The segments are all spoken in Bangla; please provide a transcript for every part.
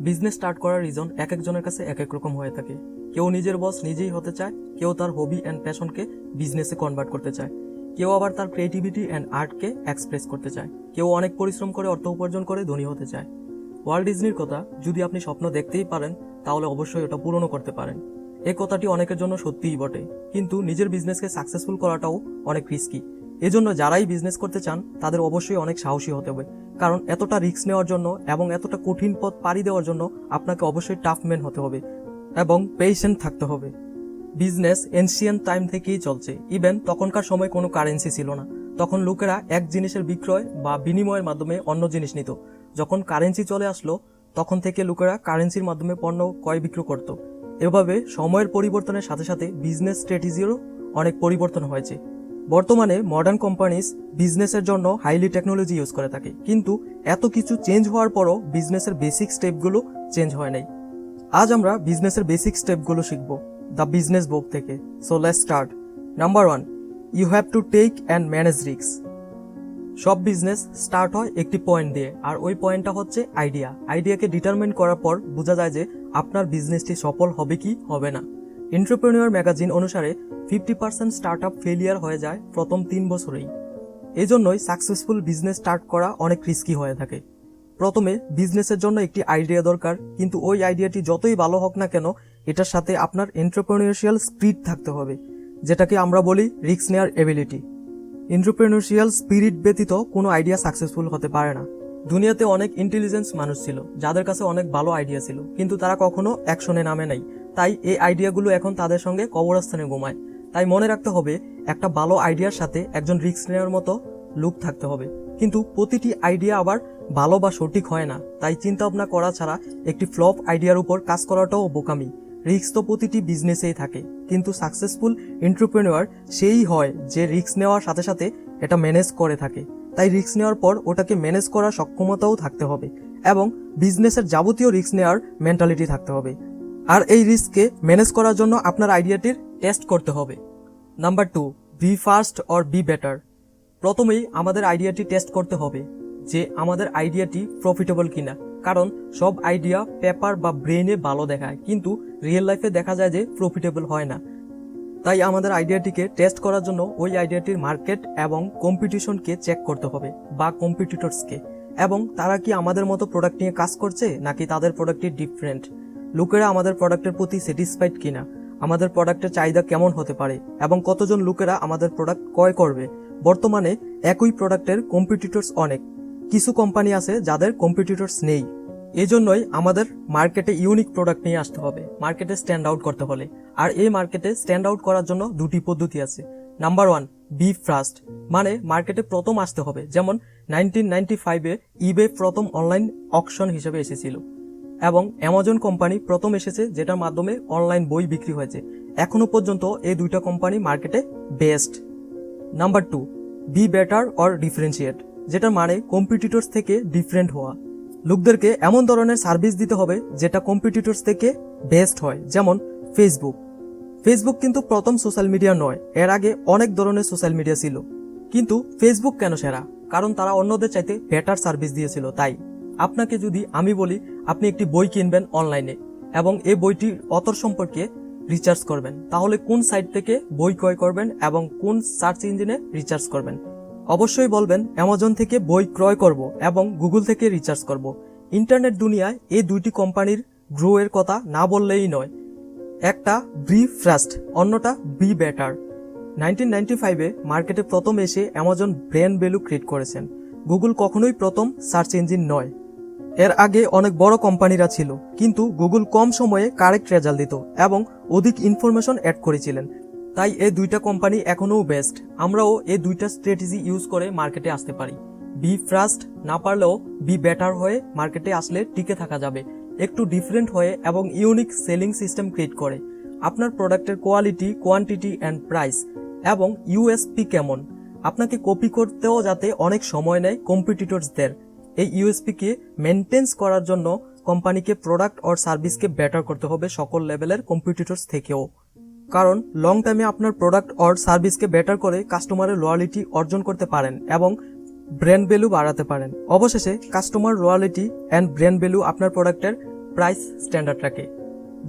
বিজনেস স্টার্ট করার রিজন এক একজনের কাছে এক এক রকম হয়ে থাকে। কেউ নিজের বস নিজেই হতে চায়, কেউ তার হবি অ্যান্ড প্যাশনকে বিজনেসে কনভার্ট করতে চায়। কেউ আবার তার ক্রিয়েটিভিটি অ্যান্ড আর্টকে এক্সপ্রেস করতে চায়। কেউ অনেক পরিশ্রম করে, অর্থ উপার্জন করে, ধনী হতে চায়। ওয়ার্ল্ড ডিজনির কথা যদি আপনি স্বপ্ন দেখতেই পারেন, তাহলে অবশ্যই ওটা পূরণও করতে পারেন। এই কথাটি অনেকের জন্য সত্যিই বটে। কিন্তু নিজের বিজনেসকে সাকসেসফুল করাটাও অনেক রিস্কি এজন্য যারাই বিজনেস করতে চান, তাদের অবশ্যই অনেক সাহসী হতে হবে। কারণ এতটা রিস্ক নেওয়ার জন্য এবং এতটা কঠিন পথ পাড়ি দেওয়ার জন্য আপনাকে অবশ্যই টাফ ম্যান হতে হবে এবং পেশেন্ট থাকতে হবে। বিজনেস এনশিয়ান টাইম থেকেই চলছে। ইভেন তখনকার সময় কোনো কারেন্সি ছিল না। তখন লোকেরা এক জিনিসের বিক্রয় বা বিনিময়ের মাধ্যমে অন্য জিনিস নিত। যখন কারেন্সি চলে আসলো, তখন থেকে লোকেরা কারেন্সির মাধ্যমে পণ্য ক্রয় বিক্রয় করত। এভাবে সময়ের পরিবর্তনের সাথে সাথে বিজনেস স্ট্র্যাটেজিরও অনেক পরিবর্তন হয়েছে। বর্তমানে মডার্ন কোম্পানিজ বিজনেসের জন্য হাইলি টেকনোলজি ইউজ করে থাকে। কিন্তু এত কিছু চেঞ্জ হওয়ার পরও বিজনেসের বেসিক স্টেপগুলো চেঞ্জ হয় নাই। আজ আমরা বিজনেসের বেসিক স্টেপগুলো শিখব দ্য বিজনেস বুক থেকে। So let start number one you have to take and manage risks সব বিজনেস স্টার্ট হয় একটি পয়েন্ট দিয়ে, আর ওই পয়েন্টটা হচ্ছে আইডিয়া আইডিয়াকে ডিটারমিন করার পর বোঝা যায় যে আপনার বিজনেসটি সফল হবে কি, হবে না। এন্টারপ্রেনিয়র ম্যাগাজিন অনুসারে fifty percent start up failure হয়ে যায় প্রথম তিন বছরেই। এজন্যই সাকসেসফুল বিজনেস স্টার্ট করা অনেক রিস্কি হয়ে থাকে। প্রথমে বিজনেসের জন্য একটি আইডিয়া দরকার, কিন্তু ওই আইডিয়াটি যতই ভালো হোক না কেন, এটার সাথে আপনার এন্টারপ্রেনিউরিয়াল স্পিরিট থাকতে হবে, যেটাকে আমরা বলি রিস্ক নেয়ার এবিলিটি এন্টারপ্রেনিউরিয়াল স্পিরিট ব্যতীত কোনো আইডিয়া সাকসেসফুল হতে পারে না। দুনিয়াতে অনেক ইন্টেলিজেন্স মানুষ ছিল, যাদের কাছে অনেক ভালো আইডিয়া ছিল, কিন্তু তারা কখনো অ্যাকশনে নামে নাই। তাই এই আইডিয়াগুলো এখন তাদের সঙ্গে কবরস্থানে ঘুমায়। তাই মনে রাখতে হবে, একটা ভালো আইডিয়ার সাথে একজন রিস্ক নেওয়ার মতো লুক থাকতে হবে। কিন্তু প্রতিটি আইডিয়া আবার ভালো বা সঠিক হয় না। তাই চিন্তা ভাবনা করা ছাড়া একটি ফ্লপ আইডিয়ার উপর কাজ করাটাও বোকামি। রিস্ক তো প্রতিটি বিজনেসেই থাকে। কিন্তু সাকসেসফুল এন্টারপ্রেনিওর সেই হয় যে রিস্ক নেওয়ার সাথে সাথে এটা ম্যানেজ করে থাকে। তাই রিস্ক নেওয়ার পর ওটাকে ম্যানেজ করার সক্ষমতাও থাকতে হবে। এবং বিজনেসের যাবতীয় রিস্ক নেওয়ার মেন্টালিটি থাকতে হবে। আর এই রিস্ককে ম্যানেজ করার জন্য আপনার আইডিয়াটির টেস্ট করতে হবে। Number two, be first or be better. প্রথমেই আমাদের আইডিয়াটি টেস্ট করতে হবে যে আমাদের আইডিয়াটি প্রফিটেবল কিনা। কারণ সব আইডিয়া পেপার বা ব্রেনে ভালো দেখায়, কিন্তু রিয়েল লাইফে দেখা যায় যে প্রফিটেবল হয় না। তাই আমাদের আইডিয়াটিকে টেস্ট করার জন্য ওই আইডিয়াটির মার্কেট এবং কম্পিটিশনকে চেক করতে হবে, বা কম্পিটিটরসকে। এবং তারা কি আমাদের মতো প্রোডাক্ট নিয়ে কাজ করছে, নাকি তাদের প্রোডাক্টটি ডিফারেন্ট? লোকেরা আমাদের প্রোডাক্টের প্রতি স্যাটিসফাইড কিনা, আমাদের প্রোডাক্টের চাহিদা কেমন হতে পারে এবং কতজন লোকেরা আমাদের প্রোডাক্ট ক্রয় করবে। বর্তমানে একই প্রোডাক্টের কম্পিটিটরস অনেক। কিছু কোম্পানি আছে যাদের কম্পিটিটরস নেই। এজন্যই আমাদের মার্কেটে ইউনিক প্রোডাক্ট নিয়ে আসতে হবে মার্কেটে স্ট্যান্ড আউট করতে হলে। আর এই মার্কেটে স্ট্যান্ড আউট করার জন্য দুটি পদ্ধতি আছে। নাম্বার ওয়ান বি ফার্স্ট মানে মার্কেটে প্রথম আসতে হবে। যেমন নাইনটিন নাইনটি ফাইভে ইবে প্রথম অনলাইন অকশন হিসেবে এসেছিল। এবং অ্যামাজন কোম্পানি প্রথম এসেছে যেটার মাধ্যমে অনলাইন বই বিক্রি হয়েছে। এখনও পর্যন্ত এই দুইটা কোম্পানি মার্কেটে best number two be better or differentiate যেটা মানে কম্পিটিটরস থেকে ডিফারেন্ট হওয়া। লোকদেরকে এমন ধরনের সার্ভিস দিতে হবে যেটা কম্পিটিটরস থেকে বেস্ট হয়, যেমন ফেসবুক ফেসবুক কিন্তু প্রথম সোশ্যাল মিডিয়া নয়, এর আগে অনেক ধরনের সোশ্যাল মিডিয়া ছিল। কিন্তু ফেসবুক কেন সেরা? কারণ তারা অন্যদের চাইতে বেটার সার্ভিস দিয়েছিল, তাই। আপনাকে যদি আমি বলি আপনি একটি বই কিনবেন অনলাইনে এবং এই বইটির অতর সম্পর্কে রিচার্জ করবেন। তাহলে কোন সাইট থেকে বই ক্রয় করবেন এবং কোন সার্চ ইঞ্জিনে রিচার্জ করবেন? অবশ্যই বলবেন অ্যামাজন থেকে বই ক্রয় করব এবং গুগল থেকে রিচার্জ করব। ইন্টারনেট দুনিয়ায় এই দুইটি কোম্পানির গ্রো এর কথা না বললেই নয়। একটা বি ফার্স্ট অন্যটা বি বেটার নাইনটিন নাইনটি ফাইভে মার্কেটে প্রথম এসে অ্যামাজন ব্র্যান্ড ভ্যালু ক্রিয়েট করেছেন। গুগল কখনোই প্রথম সার্চ ইঞ্জিন নয়। এর আগে অনেক বড় কোম্পানিরা ছিল, কিন্তু গুগল কম সময়ে কারেক্ট রেজাল্ট দিত এবং অধিক ইনফরমেশন অ্যাড করেছিলেন। তাই এই দুইটা কোম্পানি এখনও বেস্ট। আমরাও এই দুইটা স্ট্র্যাটেজি ইউজ করে মার্কেটে আসতে পারি। বি ফার্স্ট না পারলেও বি বেটার হয়ে মার্কেটে আসলে টিকে থাকা যাবে। একটু ডিফারেন্ট হয়ে এবং ইউনিক সেলিং সিস্টেম ক্রিয়েট করে। আপনার প্রোডাক্টের কোয়ালিটি, কোয়ান্টিটি অ্যান্ড প্রাইস এবং ইউএসপি কেমন? আপনাকে কপি করতেও যাতে অনেক সময় নেয় কম্পিটিটরসদের এই ইউএসপিকে মেনটেন্স করার জন্য কোম্পানিকে প্রোডাক্ট অর সার্ভিসকে বেটার করতে হবে সকল লেভেলের কম্পিটিটরস থেকেও। কারণ লং টাইমে আপনার প্রোডাক্ট অর সার্ভিসকে বেটার করে কাস্টমারের লয়ালিটি অর্জন করতে পারেন এবং ব্র্যান্ড ভ্যালু বাড়াতে পারেন। অবশেষে customer loyalty and brand value আপনার প্রোডাক্টের প্রাইস স্ট্যান্ডার্ড রাখে,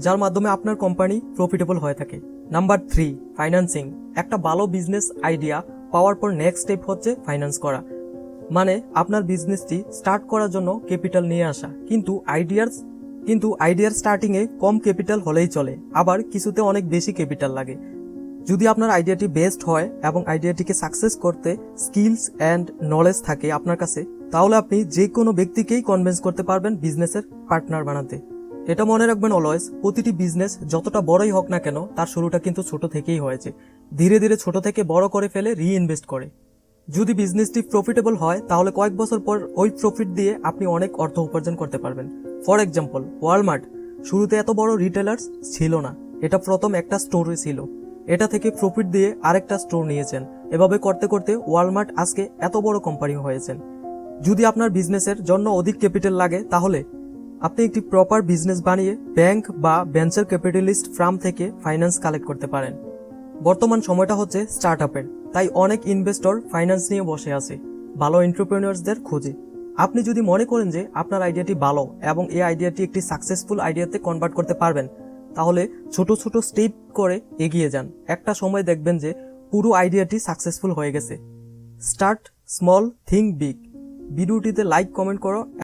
যার মাধ্যমে আপনার কোম্পানি প্রফিটেবল হয়ে থাকে। নাম্বার থ্রি ফাইন্যান্সিং একটা ভালো বিজনেস আইডিয়া পাওয়ার পর নেক্সট স্টেপ হচ্ছে ফাইন্যান্স করা। মানে আপনার বিজনেসটি স্টার্ট করার জন্য ক্যাপিটাল নিয়ে আসা। কিন্তু আইডিয়ার কিন্তু আইডিয়ার স্টার্টিংয়ে কম ক্যাপিটাল হলেই চলে। আবার কিছুতে অনেক বেশি ক্যাপিটাল লাগে। যদি আপনার আইডিয়াটি বেস্ট হয় এবং আইডিয়াটিকে সাকসেস করতে স্কিলস অ্যান্ড নলেজ থাকে আপনার কাছে, তাহলে আপনি যে কোনো ব্যক্তিকেই কনভিন্স করতে পারবেন বিজনেসের পার্টনার বানাতে। এটা মনে রাখবেন অলওয়েজ, প্রতিটি বিজনেস যতটা বড়ই হোক না কেন, তার শুরুটা কিন্তু ছোট থেকেই হয়েছে। ধীরে ধীরে ছোট থেকে বড় করে ফেলে রিইনভেস্ট করে। যদি বিজনেসটি প্রফিটেবল হয়, তাহলে কয়েক বছর পর ওই প্রফিট দিয়ে আপনি অনেক অর্থ উপার্জন করতে পারবেন। ফর এক্সাম্পল ওয়ালমার্ট শুরুতে এত বড় রিটেলার্স ছিল না। এটা প্রথম একটা স্টোরে ছিল। এটা থেকে প্রফিট দিয়ে আরেকটা স্টোর নিয়েছেন। এভাবে করতে করতে ওয়ালমার্ট আজকে এত বড় কোম্পানি হয়েছেন। যদি আপনার বিজনেসের জন্য অধিক ক্যাপিটাল লাগে, তাহলে আপনি একটি প্রপার বিজনেস বানিয়ে ব্যাংক বা ভেঞ্চার ক্যাপিটালিস্ট ফার্ম থেকে ফাইন্যান্স কালেক্ট করতে পারেন। বর্তমান সময়টা হচ্ছে স্টার্ট আপের তাই অনেক ইনভেস্টর ফাইন্যান্স নিয়ে বসে আছে। ভালো এন্টারপ্রেনিয়ার্সদের খোঁজে। আপনি যদি মনে করেন যে আপনার আইডিয়াটি ভালো এবং এই আইডিয়াটি একটি সাকসেসফুল আইডিয়াতে কনভার্ট করতে পারবেন, তাহলে ছোট ছোট স্টেপ করে এগিয়ে যান। একটা সময় দেখবেন যে পুরো আইডিয়াটি সাকসেসফুল হয়ে গেছে। Start small think big. ভিডিওটিতে লাইক, কমেন্ট করো।